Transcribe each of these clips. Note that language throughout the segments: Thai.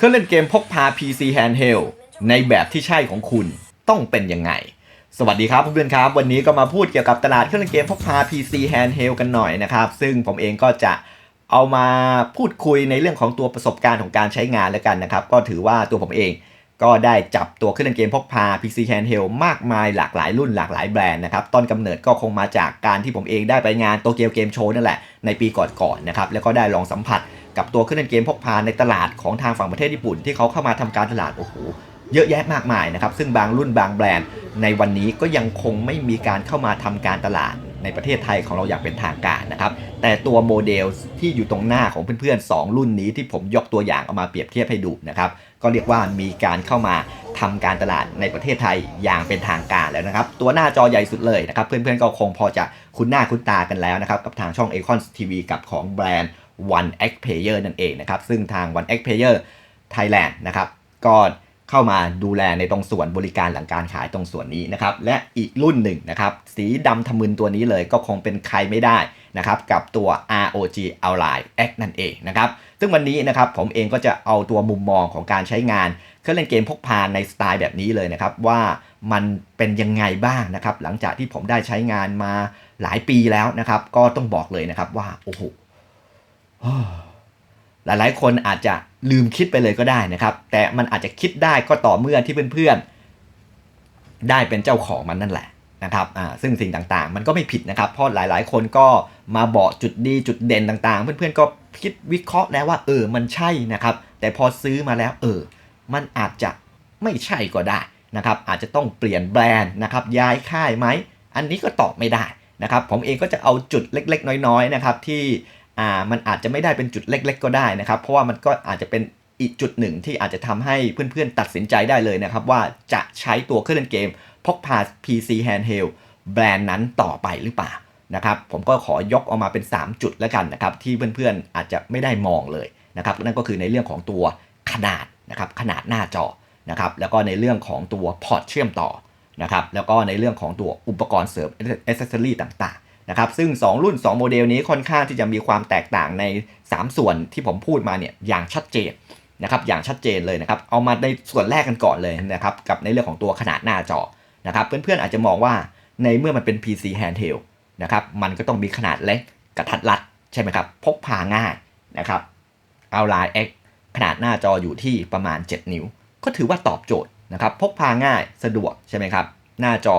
เครื่องเล่นเกมพกพา PC Handheld ในแบบที่ใช่ของคุณต้องเป็นยังไง สวัสดีครับเพื่อนๆครับ วันนี้ก็มาพูดเกี่ยวกับตลาดเครื่องเล่นเกมพกพา PC Handheld กันหน่อยนะครับ ซึ่งผมเองก็จะเอามาพูดคุยในเรื่องของตัวประสบการณ์ของการใช้งานแล้วกันนะครับ ก็ถือว่าตัวผมเองก็ได้จับตัวเครื่องเล่นเกมพกพา PC Handheld มากมายหลากหลายรุ่นหลากหลายแบรนด์นะครับ ต้นกำเนิดก็คงมาจากการที่ผมเองได้ไปงานโตเกียวเกมโชว์นั่นแหละในปีก่อนๆนะครับ แล้วก็ได้ลองสัมผัส กับตัวเครื่องเล่นเกมพกพาในตลาดของทางฝั่งประเทศญี่ปุ่น ที่เขาเข้ามาทำการตลาดโอ้โหเยอะแยะมากมายนะครับ ซึ่งบางรุ่นบางแบรนด์ ในวันนี้ก็ยังคงไม่มีการเข้ามาทำการตลาดในประเทศไทยของเราอย่างเป็นทางการนะครับ แต่ตัวโมเดลที่อยู่ตรงหน้าของเพื่อนๆ 2 รุ่นนี้ที่ผมยกตัวอย่างเอามาเปรียบเทียบให้ดูนะครับ ก็เรียกว่ามีการเข้ามาทำการตลาดในประเทศไทยอย่างเป็นทางการแล้วนะครับ ตัวหน้าจอใหญ่สุดเลยนะครับ เพื่อนๆก็คงพอจะคุ้นหน้าคุ้นตากันแล้วนะครับ กับทางช่อง a c o n TV กับของแบรนด์ One X Player นั่นเองนะครับ ซึ่งทาง One X Player Thailand นะครับก็เข้ามาดูแลในตรงส่วนบริการหลังการขายตรงส่วนนี้นะครับ และอีกรุ่นหนึ่งนะครับ สีดำทะมึนตัวนี้เลยก็คงเป็นใครไม่ได้นะครับกับตัว ROG Ally X นั่นเองนะครับซึ่งวันนี้นะครับผมเองก็จะเอาตัวมุมมองของการใช้งานเครื่องเล่นเกมพกพาในสไตล์แบบนี้เลยนะครับ ว่ามันเป็นยังไงบ้างนะครับ หลังจากที่ผมได้ใช้งานมาหลายปีแล้วนะครับ ก็ต้องบอกเลยนะครับว่าโอ้โห หลายๆ คนอาจจะลืมคิดไปเลยก็ได้นะครับ แต่มันอาจจะคิดได้ก็ต่อเมื่อที่เพื่อนๆ ได้เป็นเจ้าของมันนั่นแหละนะครับอ่าซึ่งสิ่งต่างๆ มันก็ไม่ผิดนะครับ เพราะหลายๆ คนก็มาบอกจุดดีจุดเด่นต่างๆ เพื่อนๆ ก็คิดวิเคราะห์แล้วว่า เออ มันใช่นะครับ แต่พอซื้อมาแล้ว เออ มันอาจจะไม่ใช่ก็ได้นะครับ อาจจะต้องเปลี่ยนแบรนด์นะครับ ย้ายค่ายไหม อันนี้ก็ตอบไม่ได้นะครับ ผมเองก็จะเอาจุดเล็ก ๆ น้อยๆ นะครับที่ อ่ามันอาจจะไม่ได้เป็นจุดเล็ก ๆ ก็ได้นะครับ เพราะว่ามันก็อาจจะเป็นอีกจุดหนึ่งที่อาจจะทำให้เพื่อนๆตัดสินใจได้เลยนะครับ ว่าจะใช้ตัวเครื่องเล่นเกมพกพา PC Handheld แบรนด์นั้นต่อไปหรือเปล่านะครับ ผมก็ขอยกออกมาเป็น 3 จุดแล้วกันนะครับ ที่เพื่อนๆอาจจะไม่ได้มองเลยนะครับนั่นก็คือในเรื่องของตัวขนาดนะครับขนาดหน้าจอนะครับแล้วก็ในเรื่องของตัวพอร์ตเชื่อมต่อนะครับแล้วก็ในเรื่องของตัวอุปกรณ์เสริมอ c เซอรี่ต่างๆ นะครับซึ่ง 2 รุ่น 2 โมเดลนี้ค่อนข้างที่จะมีความแตกต่างใน 3 ส่วนที่ผมพูดมาเนี่ยอย่างชัดเจนนะครับอย่างชัดเจนเลยนะครับเอามาในส่วนแรกกันก่อนเลยนะครับกับในเรื่องของตัวขนาดหน้าจอนะครับเพื่อนๆอาจจะมองว่าในเมื่อมันเป็น PC handheld นะครับมันก็ต้องมีขนาดเล็กกระทัดรัดใช่ไหมครับพกพาง่ายนะครับเอาไลน์ X ขนาดหน้าจออยู่ที่ประมาณ 7 นิ้ว ก็ถือว่าตอบโจทย์นะครับพกพาง่ายสะดวกใช่ไหมครับหน้าจอ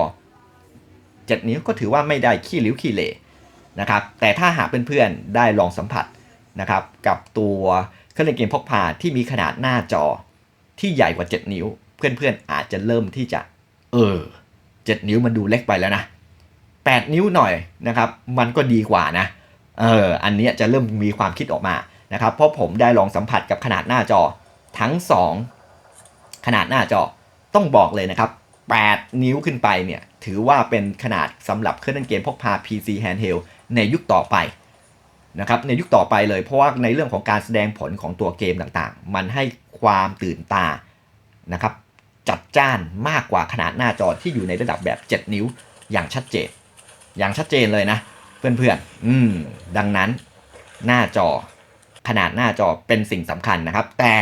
7 นิ้วก็ถือว่าไม่ได้ขี้ริ้วขี้เหร่นะครับแต่ถ้าหากเพื่อนๆได้ลองสัมผัสนะครับกับตัวเครื่องเล่นเกมพกพาที่มีขนาดหน้าจอที่ใหญ่กว่า 7 นิ้ว เพื่อนๆอาจจะเริ่มที่จะ เออ 7 นิ้วมันดูเล็กไปแล้วนะ 8 นิ้วหน่อยนะครับมันก็ดีกว่านะเอออันนี้จะเริ่มมีความคิดออกมานะครับเพราะผมได้ลองสัมผัสกับขนาดหน้าจอทั้ง 2 ขนาดหน้าจอต้องบอกเลยนะครับ 8 นิ้วขึ้นไปเนี่ย ถือว่าเป็นขนาดสำหรับเครื่องเล่นเกมพกพา PC handheld ในยุคต่อไปนะครับในยุคต่อไปเลยเพราะว่าในเรื่องของการแสดงผลของตัวเกมต่างๆ มันให้ความตื่นตานะครับจัดจ้านมากกว่าขนาดหน้าจอที่อยู่ในระดับแบบ 7 นิ้วอย่างชัดเจน อย่างชัดเจนเลยนะ เพื่อนๆอืมดังนั้นหน้าจอขนาดหน้าจอเป็นสิ่งสำคัญนะครับ แต่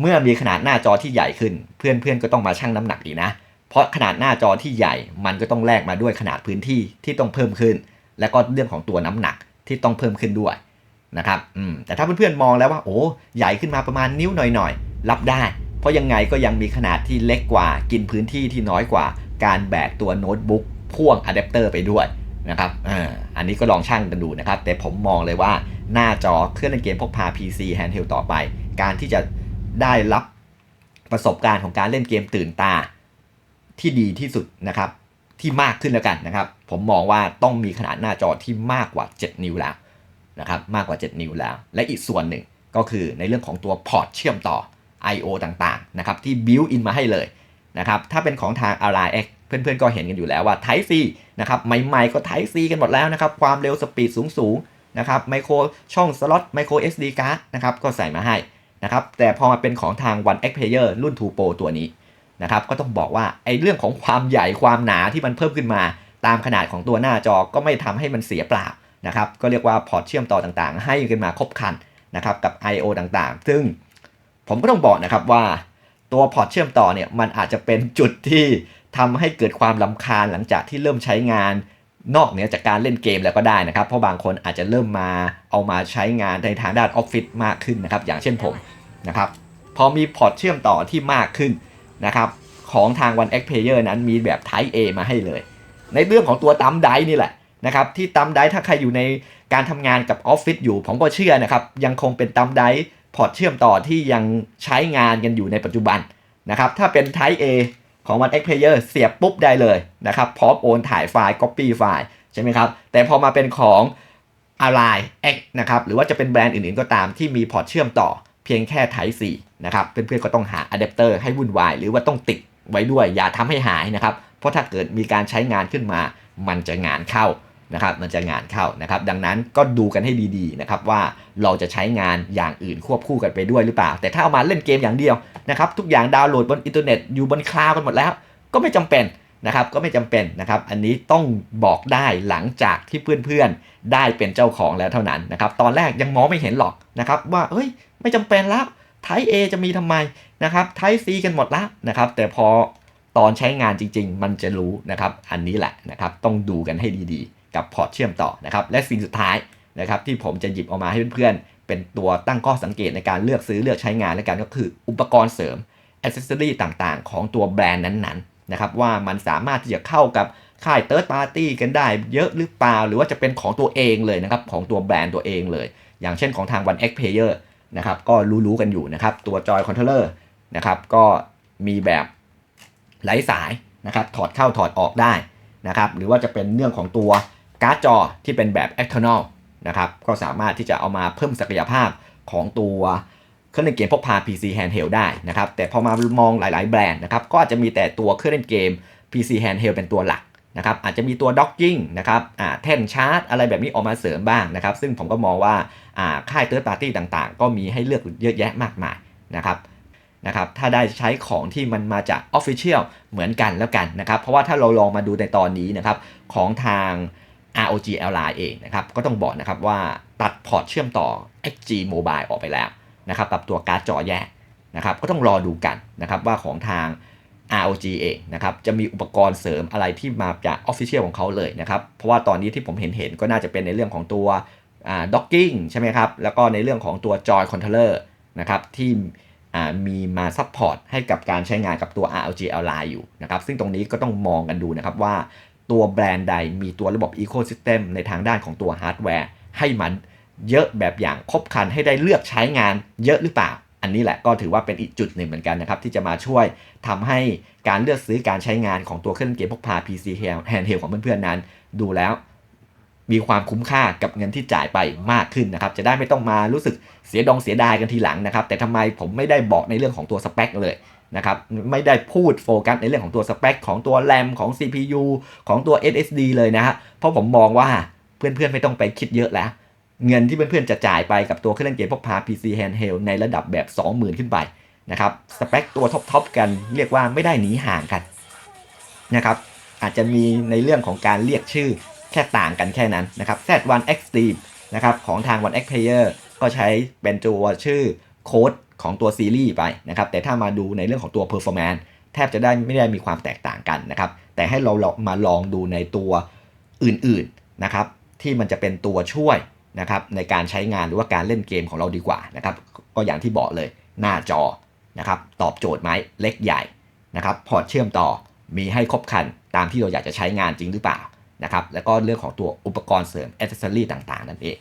เมื่อมีขนาดหน้าจอที่ใหญ่ขึ้น เพื่อนๆก็ต้องมาชั่งน้ำหนักอีนะ เพราะขนาดหน้าจอที่ใหญ่ มันก็ต้องแลกมาด้วยขนาดพื้นที่ที่ต้องเพิ่มขึ้น และก็เรื่องของตัวน้ำหนักที่ต้องเพิ่มขึ้นด้วยนะครับอืมแต่ถ้าเพื่อนๆมองแล้วว่าโอ้ใหญ่ขึ้นมาประมาณนิ้วหน่อยๆ รับได้ เพราะยังไงก็ยังมีขนาดที่เล็กกว่า กินพื้นที่ที่น้อยกว่า การแบกตัวโน้ตบุ๊กพ่วงอะแดปเตอร์ไปด้วยนะครับอ่าอันนี้ก็ลองชั่งกันดูนะครับ แต่ผมมองเลยว่าหน้าจอเครื่องเล่นเกมพกพา PC handheld ต่อไป การที่จะได้รับประสบการณ์ของการเล่นเกมตื่นตา ที่ดีที่สุดนะครับที่มากขึ้นแล้วกันนะครับ ผมมองว่าต้องมีขนาดหน้าจอที่มากกว่า 7 นิ้วแล้วนะครับมากกว่า 7 นิ้วแล้ว และอีกส่วนหนึ่งก็คือในเรื่องของตัวพอร์ตเชื่อมต่อ I/O ต่างๆนะครับที่ built in มาให้เลยนะครับถ้าเป็นของทาง Ally X เพื่อนๆก็เห็นกันอยู่แล้วว่า Type C นะครับใหม่ๆก็ Type C กันหมดแล้วนะครับความเร็วสปีดสูงๆนะครับไมโครช่องสล็อตไมโคร SD card นะครับก็ใส่มาให้นะครับแต่พอมาเป็นของทาง One X Player รุ่น 2 Pro ตัวนี้ นะครับก็ต้องบอกว่าไอ้เรื่องของความใหญ่ความหนาที่มันเพิ่มขึ้นมา ตามขนาดของตัวหน้าจอก็ไม่ทำให้มันเสียเปล่านะครับก็เรียกว่าพอร์ตเชื่อมต่อต่างๆ ให้ขึ้นมาครบคันนะครับกับ I/O ต่างๆ ซึ่งผมก็ต้องบอกนะครับว่าตัวพอร์ตเชื่อมต่อเนี่ยมันอาจจะเป็นจุดที่ทำให้เกิดความลำคาญหลังจากที่เริ่มใช้งานนอกเหนือจากการเล่นเกมแล้วก็ได้นะครับ เพราะบางคนอาจจะเริ่มมาเอามาใช้งานในทางด้านออฟฟิศมากขึ้นนะครับ อย่างเช่นผมนะครับ พอมีพอร์ตเชื่อมต่อที่มากขึ้น นะครับของทาง One X Player นั้นมีแบบ Type A มาให้เลย ในเรื่องของตัวตัมไดนี่แหละนะครับที่ตัมไดถ้าใครอยู่ในการทำงานกับออฟฟิศอยู่ ผมก็เชื่อนะครับ ยังคงเป็นตัมไดพอร์ตเชื่อมต่อที่ยังใช้งานกันอยู่ในปัจจุบันนะครับถ้าเป็น Type A ของ One X Player เสียบปุ๊บได้เลยนะครับพร้อมโอนถ่ายไฟล์ Copy ไฟล์ใช่ไหมครับแต่พอมาเป็นของอะไร X นะครับหรือว่าจะเป็นแบรนด์อื่นๆก็ตามที่มีพอร์ตเชื่อมต่อ พียงแค่ Type C นะครับ เพื่อนๆก็ต้องหาอะแดปเตอร์ให้วุ่นวาย หรือว่าต้องติดไว้ด้วย อย่าทำให้หายนะครับ เพราะถ้าเกิดมีการใช้งานขึ้นมา มันจะงานเข้านะครับ มันจะงานเข้านะครับ ดังนั้นก็ดูกันให้ดีๆนะครับว่าเราจะใช้งานอย่างอื่นควบคู่กันไปด้วยหรือเปล่า แต่ถ้าเอามาเล่นเกมอย่างเดียวนะครับทุกอย่างดาวน์โหลดบนอินเทอร์เน็ตอยู่บนคลาวด์กันหมดแล้ว ก็ไม่จำเป็นนะครับก็ไม่จำเป็นนะครับอันนี้ต้องบอกได้หลังจากที่เพื่อนๆได้เป็นเจ้าของแล้วเท่านั้นนะครับตอนแรกยังมองไม่เห็นหรอกนะครับว่าเฮ้ย ไม่จำเป็นแล้วไท A จะมีทำไมนะครับไท C กันหมดแล้วนะครับ แต่พอตอนใช้งานจริง ๆ มันจะรู้นะครับ อันนี้แหละนะครับ ต้องดูกันให้ดีๆ กับพอร์ตเชื่อมต่อนะครับ และสิ่งสุดท้ายนะครับที่ผมจะหยิบออกมาให้เพื่อนๆ เป็นตัวตั้งข้อสังเกตในการเลือกซื้อเลือกใช้งานและกันก็คืออุปกรณ์เสริมอ c เซสซอรี่ต่างๆ ของตัวแบรนด์นั้นๆนะครับว่ามันสามารถที่จะเข้ากับค่ายเติร์ดปาร์ตี้กันได้เยอะหรือเปล่า หรือว่าจะเป็นของตัวเองเลยนะครับ ของตัวแบรนด์ตัวเองเลย อย่างเช่นของทาง One X Player นะครับก็รู้ๆกันอยู่นะครับ ตัวจอยคอนโทรลเลอร์นะครับก็มีแบบไร้สายนะครับถอดเข้าถอดออกได้นะครับหรือว่าจะเป็นเรื่องของตัวการ์ดจอที่เป็นแบบ external นะครับก็สามารถที่จะเอามาเพิ่มศักยภาพของตัวเครื่องเล่นเกมพกพา PC handheld ได้นะครับแต่พอมามองหลาย ๆ แบรนด์นะครับก็อาจจะมีแต่ตัวเครื่องเล่นเกม PC handheld เป็นตัวหลัก นะครับอาจจะมีตัว docking นะครับอ่าแท่นชาร์จอะไรแบบนี้ออกมาเสริมบ้างนะครับ ซึ่งผมก็มองว่าอ่าค่าย third party ต่างๆ ก็มีให้เลือกเยอะแยะมากมายนะครับนะครับถ้าได้ใช้ของที่มันมาจาก Official เหมือนกันแล้วกันนะครับ เพราะว่าถ้าเราลองมาดูในตอนนี้นะครับของทาง ROG Ally เองนะครับก็ต้องบอกนะครับว่าตัดพอร์ตเชื่อมต่อ XG Mobile ออกไปแล้วนะครับกับตัวการ์ดจอแยกนะครับก็ต้องรอดูกันนะครับว่าของทาง ROG เองนะครับจะมีอุปกรณ์เสริมอะไรที่มาจาก Official ของเขาเลยนะครับ เพราะว่าตอนนี้ที่ผมเห็นเห็นก็น่าจะเป็นในเรื่องของตัวด็อกกิ้งใช่ไหมครับ แล้วก็ในเรื่องของตัวจอยคอนโทรลเลอร์นะครับที่มีมาซัพพอร์ตให้กับการใช้งานกับตัว ROG Ally อยู่นะครับ ซึ่งตรงนี้ก็ต้องมองกันดูนะครับว่าตัวแบรนด์ใดมีตัวระบบ Ecosystem ในทางด้านของตัวฮาร์ดแวร์ให้มันเยอะแบบอย่างครบครันให้ได้เลือกใช้งานเยอะหรือเปล่า อันนี้แหละก็ถือว่าเป็นอีกจุดหนึ่งเหมือนกันนะครับ ที่จะมาช่วยทำให้การเลือกซื้อการใช้งานของตัวเครื่องเกมพกพา PC Handheld ของเพื่อนๆนั้น ดูแล้วมีความคุ้มค่ากับเงินที่จ่ายไปมากขึ้นนะครับ จะได้ไม่ต้องมารู้สึกเสียดองเสียดายกันทีหลังนะครับ แต่ทำไมผมไม่ได้บอกในเรื่องของตัวสเปคเลยนะครับ ไม่ได้พูดโฟกัสในเรื่องของตัวสเปคของตัวแรมของ CPU ของตัว SSD เลยนะฮะ เพราะผมมองว่าเพื่อนๆไม่ต้องไปคิดเยอะแล้ว เงินที่เพื่อนๆจะจ่ายไปกับตัวเครื่องเล่นเกมพกพา PC handheld ในระดับแบบ 20,000 ขึ้นไปนะครับสเปคตัวท็อปๆกันเรียกว่าไม่ได้หนีห่างกันนะครับอาจจะมีในเรื่องของการเรียกชื่อแค่ต่างกันแค่นั้นนะครับ Z1 Extreme นะครับของทาง One X Player ก็ใช้เป็นตัวชื่อโค้ดของตัวซีรีส์ไปนะครับแต่ถ้ามาดูในเรื่องของตัว performance แทบจะได้ไม่ได้มีความแตกต่างกันนะครับแต่ให้เรามาลองดูในตัวอื่นๆนะครับที่มันจะเป็นตัวช่วย นะครับในการใช้งานหรือว่าการเล่นเกมของเราดีกว่านะครับก็อย่างที่บอกเลยหน้าจอนะครับตอบโจทย์ไหมเล็กใหญ่นะครับพอร์ตเชื่อมต่อมีให้ครบครันตามที่เราอยากจะใช้งานจริงหรือเปล่านะครับแล้วก็เรื่องของตัวอุปกรณ์เสริมอ c เซอรี่ต่างๆ นั่นเอง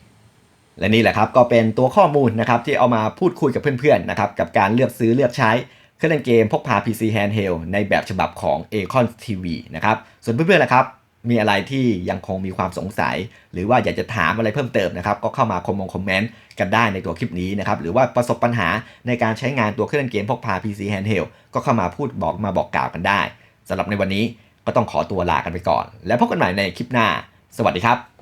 และนี่แหละครับก็เป็นตัวข้อมูลนะครับที่เอามาพูดคุยกับเพื่อนๆนะครับกับการเลือกซื้อเลือกใช้เครื่องเล่นเกมพกพา PC Handheld ในแบบฉบับของ Acon TV นะครับส่วนเพื่อนๆนะครับ มีอะไรที่ยังคงมีความสงสัย หรือว่าอยากจะถามอะไรเพิ่มเติมนะครับ ก็เข้ามาคอมมงคอมเมนต์กันได้ในตัวคลิปนี้นะครับ หรือว่าประสบปัญหาในการใช้งานตัวเครื่องเล่นเกมพกพา PC Handheld ก็เข้ามาพูดบอกมาบอกกล่าวกันได้สำหรับในวันนี้ก็ต้องขอตัวลากันไปก่อน แล้วพบกันใหม่ในคลิปหน้า สวัสดีครับ